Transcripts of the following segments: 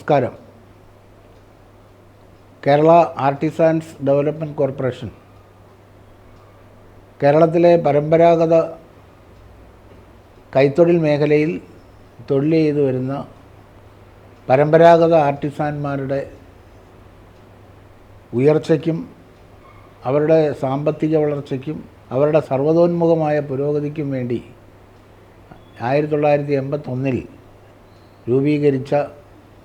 നമസ്കാരം. Kerala artisans development corporation. കേരളത്തിലെ പരമ്പരാഗത കൈത്തൊഴിൽ മേഖലയിൽ തൊഴിൽ ചെയ്തു വരുന്ന പരമ്പരാഗത ആർട്ടിസാൻമാരുടെ ഉയർച്ചയ്ക്കും അവരുടെ സാമ്പത്തിക വളർച്ചയ്ക്കും അവരുടെ സർവതോന്മുഖമായ പുരോഗതിക്കും വേണ്ടി ആയിരത്തി തൊള്ളായിരത്തി എൺപത്തൊന്നിൽ രൂപീകരിച്ച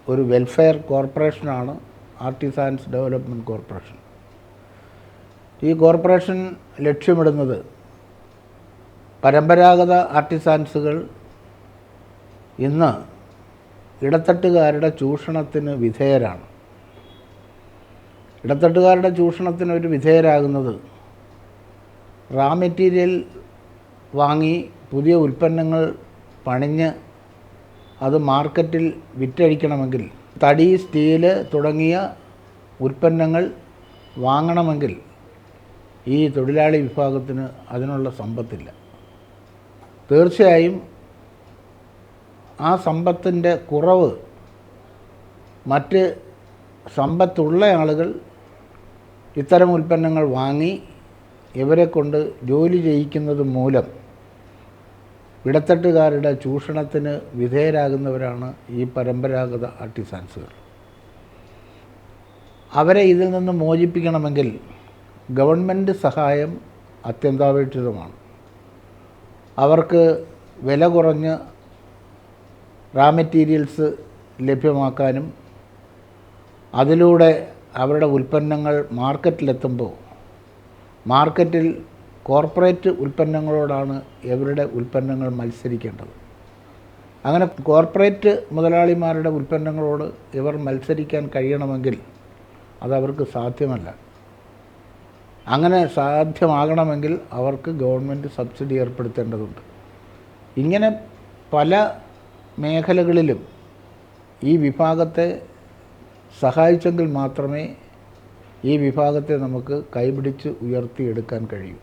ഒരു വെൽഫെയർ കോർപ്പറേഷനാണ് ആർട്ടിസാൻസ് ഡെവലപ്മെന്റ് കോർപ്പറേഷൻ. ഈ കോർപ്പറേഷൻ ലക്ഷ്യമിടുന്നത് പരമ്പരാഗത ആർട്ടിസാൻസുകൾ ഇന്ന് ഇടത്തട്ടുകാരുടെ ചൂഷണത്തിന് വിധേയരാണ്. ഇടത്തട്ടുകാരുടെ ചൂഷണത്തിന് ഒരു വിധേയരാകുന്നത് റാ മെറ്റീരിയൽ വാങ്ങി പുതിയ ഉൽപ്പന്നങ്ങൾ പണിഞ്ഞ് അത് മാർക്കറ്റിൽ വിറ്റഴിക്കണമെങ്കിൽ തടി സ്റ്റീൽ തുടങ്ങിയ ഉൽപ്പന്നങ്ങൾ വാങ്ങണമെങ്കിൽ ഈ തൊഴിലാളി വിഭാഗത്തിന് അതിനുള്ള സമ്പത്തില്ല. തീർച്ചയായും ആ സമ്പത്തിന്റെ കുറവ് മറ്റ് സമ്പത്തുള്ള ആളുകൾ ഇത്തരം ഉൽപ്പന്നങ്ങൾ വാങ്ങി ഇവരെ കൊണ്ട് ജോലി ചെയ്യിക്കുന്നത് മൂലം ഇടത്തട്ടുകാരുടെ ചൂഷണത്തിന് വിധേയരാകുന്നവരാണ് ഈ പരമ്പരാഗത ആർട്ടിസാൻസുകൾ. അവരെ ഇതിൽ നിന്ന് മോചിപ്പിക്കണമെങ്കിൽ ഗവൺമെന്റ് സഹായം അത്യന്താപേക്ഷിതമാണ്. അവർക്ക് വില കുറഞ്ഞ് റാ മെറ്റീരിയൽസ് ലഭ്യമാക്കാനും അതിലൂടെ അവരുടെ ഉൽപ്പന്നങ്ങൾ മാർക്കറ്റിലെത്തുമ്പോൾ മാർക്കറ്റിൽ കോർപ്പറേറ്റ് ഉൽപ്പന്നങ്ങളോടാണ് ഇവരുടെ ഉൽപ്പന്നങ്ങൾ മത്സരിക്കേണ്ടത്. അങ്ങനെ കോർപ്പറേറ്റ് മുതലാളിമാരുടെ ഉൽപ്പന്നങ്ങളോട് ഇവർ മത്സരിക്കാൻ കഴിയണമെങ്കിൽ അതവർക്ക് സാധ്യമല്ല. അങ്ങനെ സാധ്യമാകണമെങ്കിൽ അവർക്ക് ഗവൺമെന്റ് സബ്സിഡി ഏർപ്പെടുത്തേണ്ടതുണ്ട്. ഇങ്ങനെ പല മേഖലകളിലും ഈ വിഭാഗത്തെ സഹായിച്ചെങ്കിൽ മാത്രമേ ഈ വിഭാഗത്തെ നമുക്ക് കൈപിടിച്ച് ഉയർത്തിയെടുക്കാൻ കഴിയൂ.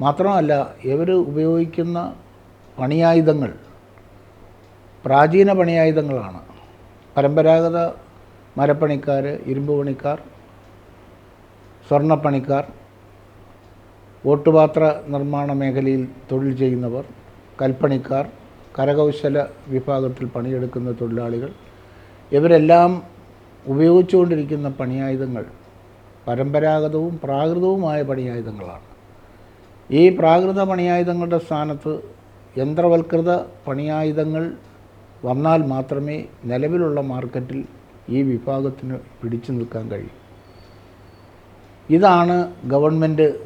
മാത്രമല്ല ഇവർ ഉപയോഗിക്കുന്ന പണിയായുധങ്ങൾ പ്രാചീന പണിയായുധങ്ങളാണ്. പരമ്പരാഗത മരപ്പണിക്കാർ ഇരുമ്പ് പണിക്കാർ സ്വർണപ്പണിക്കാർ ഓട്ടുപാത്ര നിർമ്മാണ മേഖലയിൽ തൊഴിൽ ചെയ്യുന്നവർ കൽപ്പണിക്കാർ കരകൗശല വിഭാഗത്തിൽ പണിയെടുക്കുന്ന തൊഴിലാളികൾ ഇവരെല്ലാം ഉപയോഗിച്ചുകൊണ്ടിരിക്കുന്ന പണിയായുധങ്ങൾ പരമ്പരാഗതവും പ്രാകൃതവുമായ പണിയായുധങ്ങളാണ്. ഈ പ്രാകൃത പണിയായുധങ്ങളുടെ സ്ഥാനത്ത് യന്ത്രവൽകൃത പണിയായുധങ്ങൾ വന്നാൽ മാത്രമേ നിലവിലുള്ള മാർക്കറ്റിൽ ഈ വിഭാഗത്തിന് പിടിച്ചു നിൽക്കാൻ കഴിയൂ. ഇതാണ് ഗവൺമെന്റ്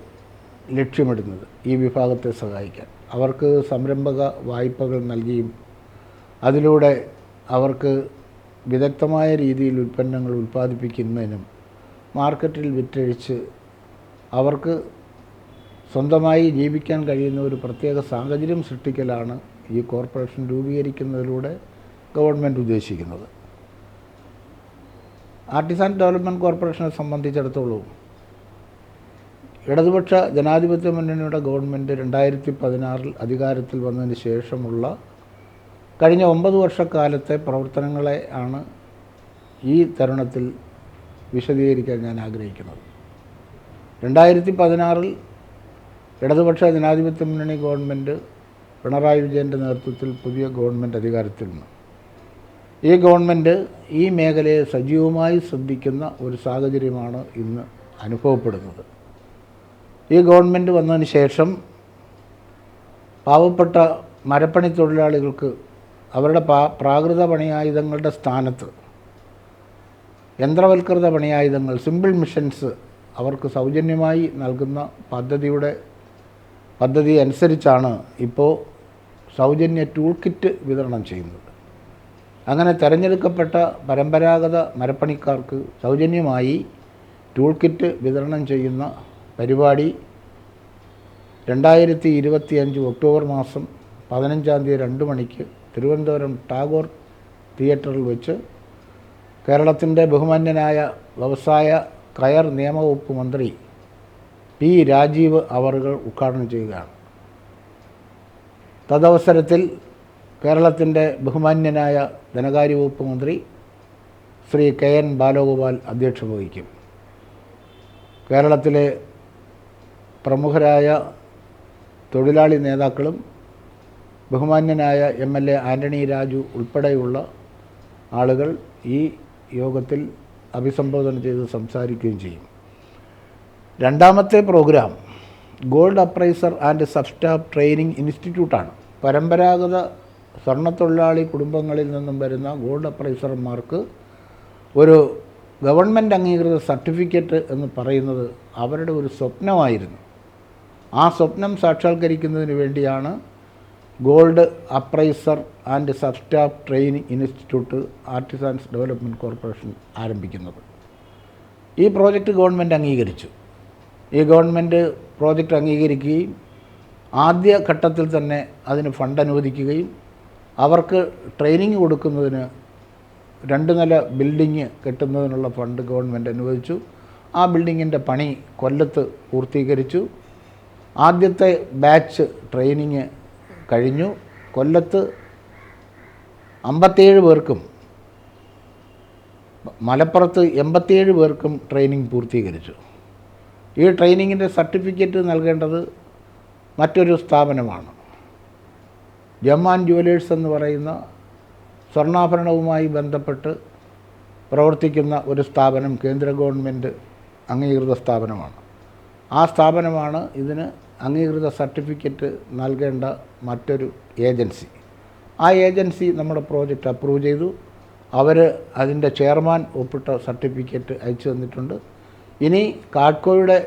ലക്ഷ്യമിടുന്നത് ഈ വിഭാഗത്തെ സഹായിക്കാൻ. അവർക്ക് സംരംഭക വായ്പകൾ നൽകിയും അതിലൂടെ അവർക്ക് വിദഗ്ധമായ രീതിയിൽ ഉൽപ്പന്നങ്ങൾ ഉൽപ്പാദിപ്പിക്കുന്നതിനും മാർക്കറ്റിൽ വിറ്റഴിച്ച് അവർക്ക് സ്വന്തമായി ജീവിക്കാൻ കഴിയുന്ന ഒരു പ്രത്യേക സാഹചര്യം സൃഷ്ടിക്കലാണ് ഈ കോർപ്പറേഷൻ രൂപീകരിക്കുന്നതിലൂടെ ഗവൺമെന്റ് ഉദ്ദേശിക്കുന്നത്. ആർട്ടിസാൻ ഡെവലപ്മെന്റ് കോർപ്പറേഷനെ സംബന്ധിച്ചിടത്തോളം ഇടതുപക്ഷ ജനാധിപത്യ മുന്നണിയുടെ ഗവൺമെന്റ് രണ്ടായിരത്തി പതിനാറിൽ അധികാരത്തിൽ വന്നതിന് ശേഷമുള്ള കഴിഞ്ഞ ഒമ്പത് വർഷക്കാലത്തെ പ്രവർത്തനങ്ങളെ ആണ് ഈ തരുണത്തിൽ വിശദീകരിക്കാൻ ഞാൻ ആഗ്രഹിക്കുന്നത്. രണ്ടായിരത്തി പതിനാറിൽ ഇടതുപക്ഷ ജനാധിപത്യ മുന്നണി ഗവൺമെന്റ് പിണറായി വിജയന്റെ നേതൃത്വത്തിൽ പുതിയ ഗവൺമെന്റ് അധികാരത്തിൽ വന്നു. ഈ ഗവൺമെന്റ് ഈ മേഖലയെ സജീവമായി ശ്രദ്ധിക്കുന്ന ഒരു സാഹചര്യമാണ് ഇന്ന് അനുഭവപ്പെടുന്നത്. ഈ ഗവൺമെന്റ് വന്നതിന് ശേഷം പാവപ്പെട്ട മരപ്പണി തൊഴിലാളികൾക്ക് അവരുടെ പാ പ്രാകൃത പണിയായുധങ്ങളുടെ സ്ഥാനത്ത് യന്ത്രവൽകൃത പണിയായുധങ്ങൾ സിമ്പിൾ മിഷൻസ് അവർക്ക് സൗജന്യമായി നൽകുന്ന പദ്ധതിയുടെ പദ്ധതി അനുസരിച്ചാണ് ഇപ്പോൾ സൗജന്യ ടൂൾ കിറ്റ് വിതരണം ചെയ്യുന്നത്. അങ്ങനെ തിരഞ്ഞെടുക്കപ്പെട്ട പരമ്പരാഗത മരപ്പണിക്കാർക്ക് സൗജന്യമായി ടൂൾ കിറ്റ് വിതരണം ചെയ്യുന്ന പരിപാടി രണ്ടായിരത്തി ഇരുപത്തി അഞ്ച് ഒക്ടോബർ മാസം പതിനഞ്ചാം തീയതി രണ്ട് മണിക്ക് തിരുവനന്തപുരം ടാഗോർ തിയേറ്ററിൽ വെച്ച് കേരളത്തിന്റെ ബഹുമാന്യനായ വ്യവസായ കയർ നിയമവകുപ്പ് മന്ത്രി പി രാജീവ് അവറുകൾ ഉദ്ഘാടനം ചെയ്യുകയാണ്. തദവസരത്തിൽ കേരളത്തിന്റെ ബഹുമാന്യനായ ധനകാര്യ വകുപ്പ് മന്ത്രി ശ്രീ കെ എൻ ബാലഗോപാൽ അധ്യക്ഷത വഹിക്കും. കേരളത്തിലെ പ്രമുഖരായ തൊഴിലാളി നേതാക്കളും ബഹുമാന്യനായ M L A Antony Raju ഉൾപ്പെടെയുള്ള ആളുകൾ ഈ യോഗത്തിൽ അഭിസംബോധന ചെയ്ത് സംസാരിക്കുകയും ചെയ്യും. രണ്ടാമത്തെ programme gold appraiser and sub staff training ഇൻസ്റ്റിറ്റ്യൂട്ടാണ്. പരമ്പരാഗത സ്വർണത്തൊഴിലാളി കുടുംബങ്ങളിൽ നിന്നും വരുന്ന ഗോൾഡ് അപ്രൈസർമാർക്ക് ഒരു ഗവൺമെന്റ് അംഗീകൃത സർട്ടിഫിക്കറ്റ് എന്ന് പറയുന്നത് അവരുടെ ഒരു സ്വപ്നമായിരുന്നു. ആ സ്വപ്നം സാക്ഷാത്കരിക്കുന്നതിന് വേണ്ടിയാണ് gold appraiser and sub staff training institute artisans development corporation ആരംഭിക്കുന്നത്. ഈ പ്രോജക്റ്റ് ഗവൺമെന്റ് അംഗീകരിച്ചു. ഈ ഗവൺമെന്റ് പ്രോജക്റ്റ് അംഗീകരിക്കുകയും ആദ്യ ഘട്ടത്തിൽ തന്നെ അതിന് ഫണ്ട് അനുവദിക്കുകയും അവർക്ക് ട്രെയിനിങ് കൊടുക്കുന്നതിന് രണ്ട് നില ബിൽഡിങ് കെട്ടുന്നതിനുള്ള ഫണ്ട് ഗവൺമെന്റ് അനുവദിച്ചു. ആ ബിൽഡിങ്ങിന്റെ പണി കൊല്ലത്ത് പൂർത്തീകരിച്ചു. ആദ്യത്തെ ബാച്ച് ട്രെയിനിങ് കഴിഞ്ഞു. കൊല്ലത്ത് അമ്പത്തേഴ് പേർക്കും മലപ്പുറത്ത് എൺപത്തിയേഴ് പേർക്കും ട്രെയിനിങ് പൂർത്തീകരിച്ചു. ഈ ട്രെയിനിങ്ങിന്റെ സർട്ടിഫിക്കറ്റ് നൽകേണ്ടത് മറ്റൊരു സ്ഥാപനമാണ്. ജമ്മാൻ ജുവലേഴ്സ് എന്ന് പറയുന്ന സ്വർണാഭരണവുമായി ബന്ധപ്പെട്ട് പ്രവർത്തിക്കുന്ന ഒരു സ്ഥാപനം കേന്ദ്ര ഗവൺമെന്റ് അംഗീകൃത സ്ഥാപനമാണ്. ആ സ്ഥാപനമാണ് ഇതിന് അംഗീകൃത സർട്ടിഫിക്കറ്റ് നൽകേണ്ട മറ്റൊരു ഏജൻസി. ആ ഏജൻസി നമ്മുടെ പ്രോജക്റ്റ് അപ്രൂവ് ചെയ്തു. അവർ അതിന്റെ ചെയർമാൻ ഒപ്പിട്ട സർട്ടിഫിക്കറ്റ് അയച്ചു തന്നിട്ടുണ്ട്. ഇനി കാഡ്കോയുടെ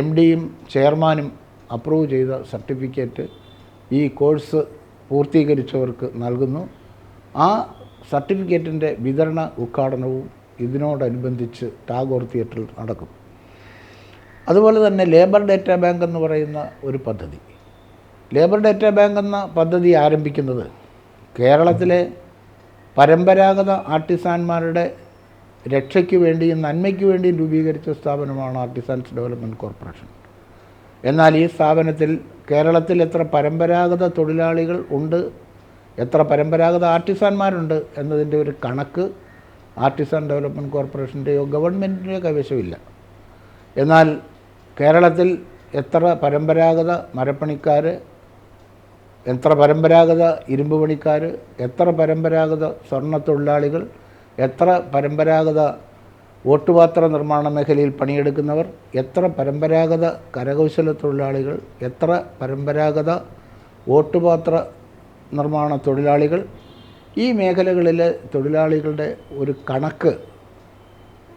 എം ഡിയും ചെയർമാനും അപ്രൂവ് ചെയ്ത സർട്ടിഫിക്കറ്റ് ഈ കോഴ്സ് പൂർത്തീകരിച്ചവർക്ക് നൽകുന്നു. ആ സർട്ടിഫിക്കറ്റിന്റെ വിതരണ ഉദ്ഘാടനവും ഇതിനോടനുബന്ധിച്ച് ടാഗോർ തിയേറ്ററിൽ നടക്കും. അതുപോലെ തന്നെ ലേബർ ഡേറ്റ ബാങ്ക് എന്ന് പറയുന്ന ഒരു പദ്ധതി. ലേബർ ഡേറ്റ ബാങ്ക് എന്ന പദ്ധതി ആരംഭിക്കുന്നത് കേരളത്തിലെ പരമ്പരാഗത ആർട്ടിസാൻമാരുടെ രക്ഷയ്ക്ക് വേണ്ടിയും നന്മയ്ക്ക് വേണ്ടിയും രൂപീകരിച്ച സ്ഥാപനമാണ് ആർട്ടിസൻസ് ഡെവലപ്മെന്റ് കോർപ്പറേഷൻ എന്നാൽ ഈ സ്ഥാപനത്തിൽ കേരളത്തിൽ എത്ര പരമ്പരാഗത തൊഴിലാളികൾ ഉണ്ട് എത്ര പരമ്പരാഗത ആർട്ടിസാൻമാരുണ്ട് എന്നതിന്റെ ഒരു കണക്ക് ആർട്ടിസാൻ ഡെവലപ്മെന്റ് കോർപ്പറേഷന്റെയോ ഗവൺമെന്റിന്റെയോ കൈവശമില്ല. എന്നാൽ കേരളത്തിൽ എത്ര പരമ്പരാഗത മരപ്പണിക്കാർ എത്ര പരമ്പരാഗത ഇരുമ്പ് പണിക്കാർ എത്ര പരമ്പരാഗത സ്വർണ തൊഴിലാളികൾ എത്ര പരമ്പരാഗത ഓട്ടുപാത്ര നിർമ്മാണ മേഖലയിൽ പണിയെടുക്കുന്നവർ എത്ര പരമ്പരാഗത കരകൗശല തൊഴിലാളികൾ എത്ര പരമ്പരാഗത ഓട്ടുപാത്ര നിർമ്മാണ തൊഴിലാളികൾ ഈ മേഖലകളിലെ തൊഴിലാളികളുടെ ഒരു കണക്ക്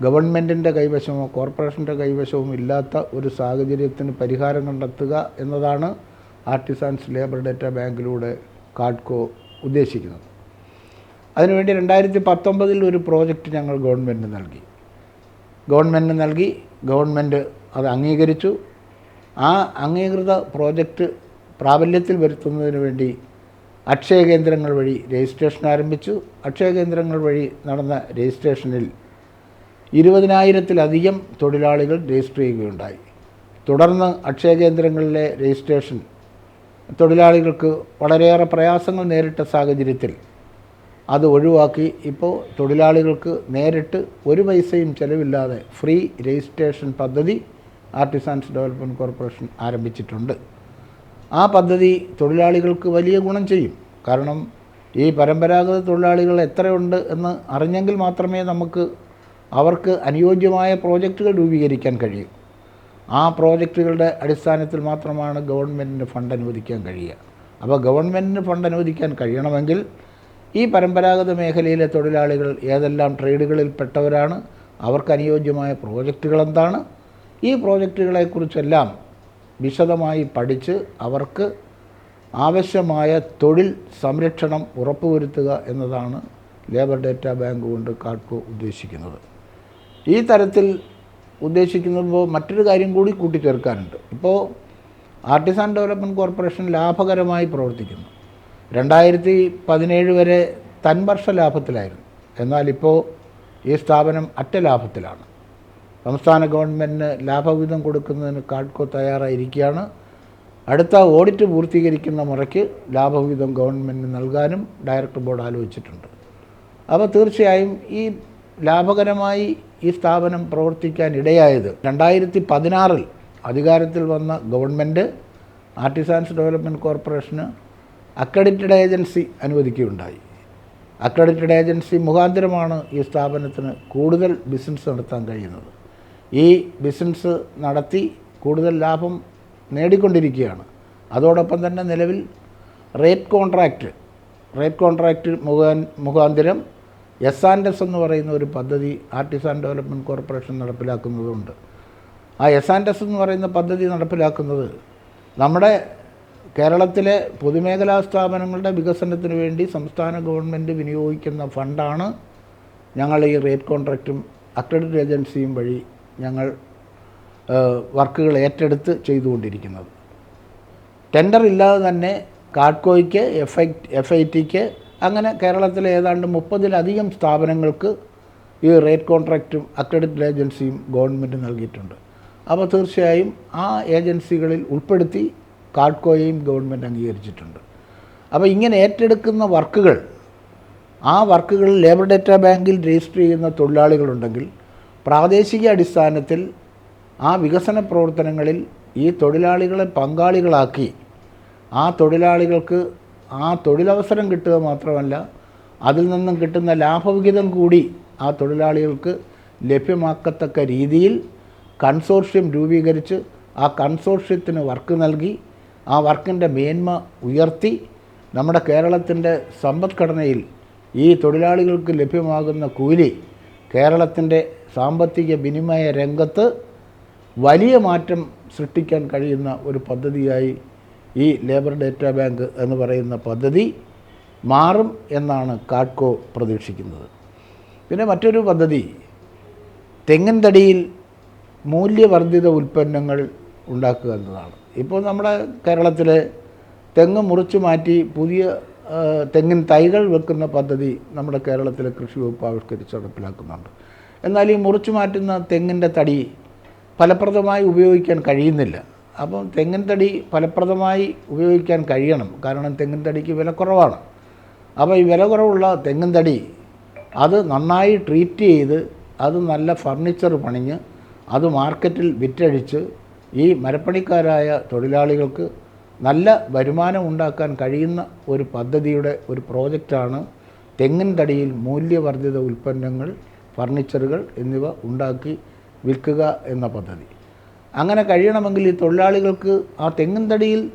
ഗവൺമെന്റിന്റെ കൈവശമോ കോർപ്പറേഷന്റെ കൈവശവും ഇല്ലാത്ത ഒരു സാഹചര്യത്തിന് പരിഹാരം കണ്ടെത്തുക എന്നതാണ് ആർട്ടിസാൻസ് ലേബർ ഡേറ്റ ബാങ്കിലൂടെ കാഡ്കോ ഉദ്ദേശിക്കുന്നത്. അതിനുവേണ്ടി രണ്ടായിരത്തി പത്തൊമ്പതിൽ ഒരു പ്രോജക്റ്റ് ഞങ്ങൾ ഗവൺമെന്റിന് നൽകി. ഗവൺമെന്റ് നൽകി ഗവൺമെന്റ് അത് അംഗീകരിച്ചു. ആ അംഗീകൃത പ്രോജക്റ്റ് പ്രാബല്യത്തിൽ വരുത്തുന്നതിന് വേണ്ടി അക്ഷയ കേന്ദ്രങ്ങൾ വഴി രജിസ്ട്രേഷൻ ആരംഭിച്ചു. അക്ഷയ കേന്ദ്രങ്ങൾ വഴി നടന്ന രജിസ്ട്രേഷനിൽ ഇരുപതിനായിരത്തിലധികം തൊഴിലാളികൾ രജിസ്റ്റർ ചെയ്യുകയുണ്ടായി. തുടർന്ന് അക്ഷയ കേന്ദ്രങ്ങളിലെ രജിസ്ട്രേഷൻ തൊഴിലാളികൾക്ക് വളരെയേറെ പ്രയാസങ്ങൾ നേരിട്ട സാഹചര്യത്തിൽ അത് ഒഴിവാക്കി ഇപ്പോൾ തൊഴിലാളികൾക്ക് നേരിട്ട് ഒരു പൈസയും ചിലവില്ലാതെ ഫ്രീ രജിസ്ട്രേഷൻ പദ്ധതി ആർട്ടിസാൻസ് ഡെവലപ്മെന്റ് കോർപ്പറേഷൻ ആരംഭിച്ചിട്ടുണ്ട്. ആ പദ്ധതി തൊഴിലാളികൾക്ക് വലിയ ഗുണം ചെയ്യും. കാരണം ഈ പരമ്പരാഗത തൊഴിലാളികൾ എത്രയുണ്ട് എന്ന് അറിഞ്ഞെങ്കിൽ മാത്രമേ നമുക്ക് അവർക്ക് അനുയോജ്യമായ പ്രോജക്റ്റുകൾ രൂപീകരിക്കാൻ കഴിയൂ. ആ പ്രോജക്റ്റുകളുടെ അടിസ്ഥാനത്തിൽ മാത്രമാണ് ഗവൺമെന്റിന് ഫണ്ട് അനുവദിക്കാൻ കഴിയുക. അപ്പോൾ ഗവൺമെന്റിന് ഫണ്ട് അനുവദിക്കാൻ കഴിയണമെങ്കിൽ ഈ പരമ്പരാഗത മേഖലയിലെ തൊഴിലാളികൾ ഏതെല്ലാം ട്രേഡുകളിൽ പെട്ടവരാണ്? അവർക്ക് അനുയോജ്യമായ പ്രോജക്റ്റുകൾ എന്താണ് ഈ പ്രോജക്റ്റുകളെക്കുറിച്ചെല്ലാം വിശദമായി പഠിച്ച് അവർക്ക് ആവശ്യമായ തൊഴിൽ സംരക്ഷണം ഉറപ്പുവരുത്തുക എന്നതാണ് ലേബർ ഡേറ്റ ബാങ്ക് കൊണ്ട് കാഡ്കോ ഉദ്ദേശിക്കുന്നത്. ഈ തരത്തിൽ ഉദ്ദേശിക്കുമ്പോൾ മറ്റൊരു കാര്യം കൂടി കൂട്ടിച്ചേർക്കാനുണ്ട്. ഇപ്പോൾ ആർട്ടിസാൻ ഡെവലപ്മെന്റ് കോർപ്പറേഷൻ ലാഭകരമായി പ്രവർത്തിക്കുന്നു. രണ്ടായിരത്തി പതിനേഴ് വരെ തൻവർഷ ലാഭത്തിലായിരുന്നു. എന്നാൽ ഇപ്പോൾ ഈ സ്ഥാപനം അറ്റ ലാഭത്തിലാണ്. സംസ്ഥാന ഗവൺമെന്റിന് ലാഭവിഹിതം കൊടുക്കുന്നതിന് കാഡ്കോ തയ്യാറായിരിക്കുകയാണ്. അടുത്ത ഓഡിറ്റ് പൂർത്തീകരിക്കുന്ന മുറയ്ക്ക് ലാഭവിഹിതം ഗവൺമെന്റിന് നൽകാനും ഡയറക്ടർ ബോർഡ് ആലോചിച്ചിട്ടുണ്ട്. അപ്പോൾ തീർച്ചയായും ഈ ലാഭകരമായി ഈ സ്ഥാപനം പ്രവർത്തിക്കാൻ ഇടയായത് രണ്ടായിരത്തി പതിനാറിൽ അധികാരത്തിൽ വന്ന ഗവൺമെന്റ് ആർട്ടിസാൻസ് ഡെവലപ്മെന്റ് കോർപ്പറേഷന് അക്രഡിറ്റഡ് ഏജൻസി അനുവദിക്കുകയുണ്ടായി. അക്രഡിറ്റഡ് ഏജൻസി മുഖാന്തരമാണ് ഈ സ്ഥാപനത്തിന് കൂടുതൽ ബിസിനസ് നടത്താൻ കഴിയുന്നത്. ഈ ബിസിനസ് നടത്തി കൂടുതൽ ലാഭം നേടിക്കൊണ്ടിരിക്കുകയാണ്. അതോടൊപ്പം തന്നെ നിലവിൽ റേറ്റ് കോൺട്രാക്റ്റ് റേറ്റ് കോൺട്രാക്റ്റ് മുഖാ മുഖാന്തരം എസ് ആൻഡ് എസ് എന്ന് പറയുന്ന ഒരു പദ്ധതി ആർട്ടിസാൻ ഡെവലപ്മെന്റ് കോർപ്പറേഷൻ നടപ്പിലാക്കുന്നതുണ്ട്. ആ എസ് ആൻഡ് എസ് എന്ന് പറയുന്ന പദ്ധതി നടപ്പിലാക്കുന്നത് നമ്മുടെ കേരളത്തിലെ പൊതുമേഖലാ സ്ഥാപനങ്ങളുടെ വികസനത്തിന് വേണ്ടി സംസ്ഥാന ഗവൺമെന്റ് വിനിയോഗിക്കുന്ന ഫണ്ടാണ് ഞങ്ങൾ ഈ റേറ്റ് കോൺട്രാക്റ്റും അക്രഡിറ്റ് ഏജൻസിയും വഴി ഞങ്ങൾ വർക്കുകൾ ഏറ്റെടുത്ത് ചെയ്തുകൊണ്ടിരിക്കുന്നത്. ടെൻഡർ ഇല്ലാതെ തന്നെ കാഡ്കോയ്ക്ക് എഫ് ഐ എഫ് ഐ ടിക്ക് അങ്ങനെ കേരളത്തിലെ ഏതാണ്ട് മുപ്പതിലധികം സ്ഥാപനങ്ങൾക്ക് ഈ റേറ്റ് കോൺട്രാക്റ്റും അക്രഡിറ്റ് ഏജൻസിയും ഗവൺമെന്റ് നൽകിയിട്ടുണ്ട്. അപ്പോൾ തീർച്ചയായും ആ ഏജൻസികളിൽ ഉൾപ്പെടുത്തി കാഡ്കോയെയും ഗവൺമെന്റ് അംഗീകരിച്ചിട്ടുണ്ട്. അപ്പോൾ ഇങ്ങനെ ഏറ്റെടുക്കുന്ന വർക്കുകൾ ആ വർക്കുകൾ ലേബർ ഡേറ്റ ബാങ്കിൽ രജിസ്റ്റർ ചെയ്യുന്ന തൊഴിലാളികളുണ്ടെങ്കിൽ പ്രാദേശിക അടിസ്ഥാനത്തിൽ ആ വികസന പ്രവർത്തനങ്ങളിൽ ഈ തൊഴിലാളികളെ പങ്കാളികളാക്കി ആ തൊഴിലാളികൾക്ക് ആ തൊഴിലവസരം കിട്ടുക മാത്രമല്ല അതിൽ നിന്നും കിട്ടുന്ന ലാഭവിഹിതം കൂടി ആ തൊഴിലാളികൾക്ക് ലഭ്യമാക്കത്തക്ക രീതിയിൽ കൺസോർഷ്യം രൂപീകരിച്ച് ആ കൺസോർഷ്യത്തിന് വർക്ക് നൽകി ആ വർക്കിന്റെ മേന്മ ഉയർത്തി നമ്മുടെ കേരളത്തിന്റെ സമ്പദ്ഘടനയിൽ ഈ തൊഴിലാളികൾക്ക് ലഭ്യമാകുന്ന കൂലി കേരളത്തിന്റെ സാമ്പത്തിക വിനിമയ രംഗത്ത് വലിയ മാറ്റം സൃഷ്ടിക്കാൻ കഴിയുന്ന ഒരു പദ്ധതിയായി ഈ ലേബർ ഡേറ്റാ ബാങ്ക് എന്ന് പറയുന്ന പദ്ധതി മാറും എന്നാണ് കാട്കോ പ്രതീക്ഷിക്കുന്നത്. പിന്നെ മറ്റൊരു പദ്ധതി തെങ്ങിൻ തടിയിൽ മൂല്യവർദ്ധിത ഉൽപ്പന്നങ്ങൾ ഉണ്ടാക്കുക എന്നതാണ്. ഇപ്പോൾ നമ്മുടെ കേരളത്തിൽ തെങ്ങ് മുറിച്ചു മാറ്റി പുതിയ തെങ്ങിൻ തൈകൾ വെക്കുന്ന പദ്ധതി നമ്മുടെ കേരളത്തിലെ കൃഷി വകുപ്പ് ആവിഷ്കരിച്ച് നടപ്പിലാക്കുന്നുണ്ട്. എന്നാൽ ഈ മുറിച്ചു മാറ്റുന്ന തെങ്ങിന്റെ തടി ഫലപ്രദമായി ഉപയോഗിക്കാൻ കഴിയുന്നില്ല. അപ്പം തെങ്ങിൻ തടി ഫലപ്രദമായി ഉപയോഗിക്കാൻ കഴിയണം. കാരണം തെങ്ങിൻ തടിക്ക് വില കുറവാണ്. അപ്പോൾ ഈ വില കുറവുള്ള തെങ്ങിൻ തടി അത് നന്നായി ട്രീറ്റ് ചെയ്ത് അത് നല്ല ഫർണിച്ചർ പണിഞ്ഞ് അത് മാർക്കറ്റിൽ വിറ്റഴിച്ച് ഈ മരപ്പണിക്കാരായ തൊഴിലാളികൾക്ക് നല്ല വരുമാനം ഉണ്ടാക്കാൻ കഴിയുന്ന ഒരു പദ്ധതിയുടെ ഒരു പ്രോജക്റ്റാണ് തെങ്ങിൻ തടിയിൽ മൂല്യവർദ്ധിത ഉൽപ്പന്നങ്ങൾ ഫർണിച്ചറുകൾ എന്നിവ ഉണ്ടാക്കി വിൽക്കുക എന്ന പദ്ധതി. അങ്ങനെ കഴിയണമെങ്കിൽ ഈ തൊഴിലാളികൾക്ക് ആ തെങ്ങിൻ തടിയിൽ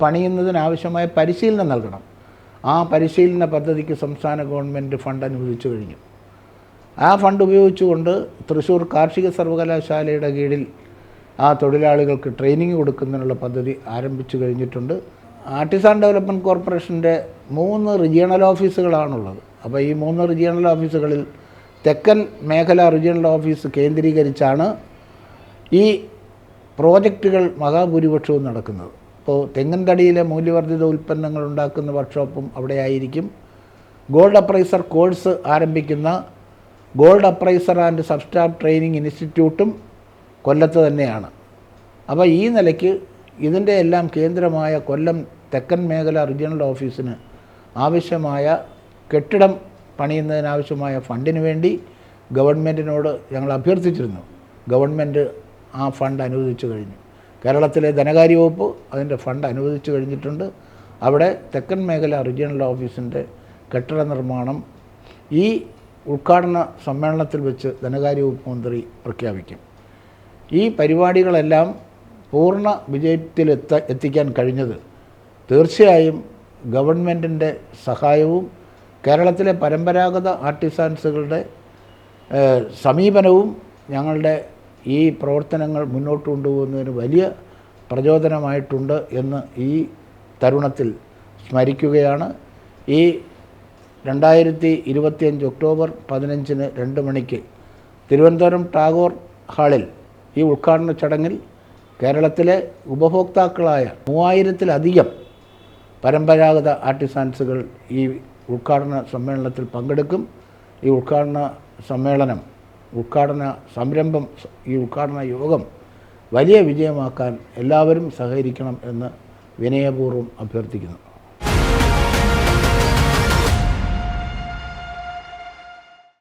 പണിയുന്നതിനാവശ്യമായ പരിശീലനം നൽകണം. ആ പരിശീലന പദ്ധതിക്ക് സംസ്ഥാന ഗവൺമെന്റ് ഫണ്ട് അനുവദിച്ചു കഴിഞ്ഞു. ആ ഫണ്ട് ഉപയോഗിച്ചുകൊണ്ട് തൃശ്ശൂർ കാർഷിക സർവകലാശാലയുടെ കീഴിൽ ആ തൊഴിലാളികൾക്ക് ട്രെയിനിങ് കൊടുക്കുന്നതിനുള്ള പദ്ധതി ആരംഭിച്ചു കഴിഞ്ഞിട്ടുണ്ട്. ആർട്ടിസാൻ ഡെവലപ്മെന്റ് കോർപ്പറേഷന്റെ മൂന്ന് റീജിയണൽ ഓഫീസുകളാണുള്ളത്. അപ്പോൾ ഈ മൂന്ന് റീജിയണൽ ഓഫീസുകളിൽ തെക്കൻ മേഖല റീജിയണൽ ഓഫീസ് കേന്ദ്രീകരിച്ചാണ് ഈ പ്രോജക്റ്റുകൾ മഹാഭൂരിപക്ഷവും നടക്കുന്നത്. ഇപ്പോൾ തെങ്ങൻ തടിയിലെ മൂല്യവർദ്ധിത ഉൽപ്പന്നങ്ങൾ ഉണ്ടാക്കുന്ന വർക്ക്ഷോപ്പും അവിടെ ആയിരിക്കും. ഗോൾഡ് അപ്രൈസർ കോഴ്സ് ആരംഭിക്കുന്ന gold appraiser and sub staff training ഇൻസ്റ്റിറ്റ്യൂട്ടും കൊല്ലത്ത് തന്നെയാണ്. അപ്പോൾ ഈ നിലയ്ക്ക് ഇതിന്റെ എല്ലാം കേന്ദ്രമായ കൊല്ലം തെക്കൻ മേഖല റീജിയണൽ ഓഫീസിന് ആവശ്യമായ കെട്ടിടം പണിയുന്നതിനാവശ്യമായ ഫണ്ടിന് വേണ്ടി ഗവൺമെന്റിനോട് ഞങ്ങൾ അഭ്യർത്ഥിച്ചിരുന്നു. ഗവൺമെന്റ് ആ ഫണ്ട് അനുവദിച്ചു കഴിഞ്ഞു. കേരളത്തിലെ ധനകാര്യ വകുപ്പ് അതിന്റെ ഫണ്ട് അനുവദിച്ചു കഴിഞ്ഞിട്ടുണ്ട്. അവിടെ തെക്കൻ മേഖല റീജിയണൽ ഓഫീസിന്റെ കെട്ടിട നിർമ്മാണം ഈ ഉദ്ഘാടന സമ്മേളനത്തിൽ വെച്ച് ധനകാര്യ വകുപ്പ് മന്ത്രി പ്രഖ്യാപിക്കും. ഈ പരിപാടികളെല്ലാം പൂർണ വിജയത്തിലെത്ത എത്തിക്കാൻ കഴിഞ്ഞത് തീർച്ചയായും ഗവൺമെന്റിന്റെ സഹായവും കേരളത്തിലെ പരമ്പരാഗത ആർട്ടിസാൻസുകളുടെ സമീപനവും ഞങ്ങളുടെ ഈ പ്രവർത്തനങ്ങൾ മുന്നോട്ട് കൊണ്ടുപോകുന്നതിന് വലിയ പ്രചോദനമായിട്ടുണ്ട് എന്ന് ഈ തരുണത്തിൽ സ്മരിക്കുകയാണ്. ഈ രണ്ടായിരത്തി ഇരുപത്തിയഞ്ച് ഒക്ടോബർ പതിനഞ്ചിന് രണ്ട് മണിക്ക് തിരുവനന്തപുരം ടാഗോർ ഹാളിൽ ഈ ഉദ്ഘാടന ചടങ്ങിൽ കേരളത്തിലെ ഉപഭോക്താക്കളായ മൂവായിരത്തിലധികം പരമ്പരാഗത ആർട്ടിസാൻസുകൾ ഈ ഉദ്ഘാടന സമ്മേളനത്തിൽ പങ്കെടുക്കും. ഈ ഉദ്ഘാടന സമ്മേളനം ഉദ്ഘാടന സംരംഭം ഈ ഉദ്ഘാടന യോഗം വലിയ വിജയമാക്കാൻ എല്ലാവരും സഹകരിക്കണം എന്ന് വിനയപൂർവം അഭ്യർത്ഥിക്കുന്നു.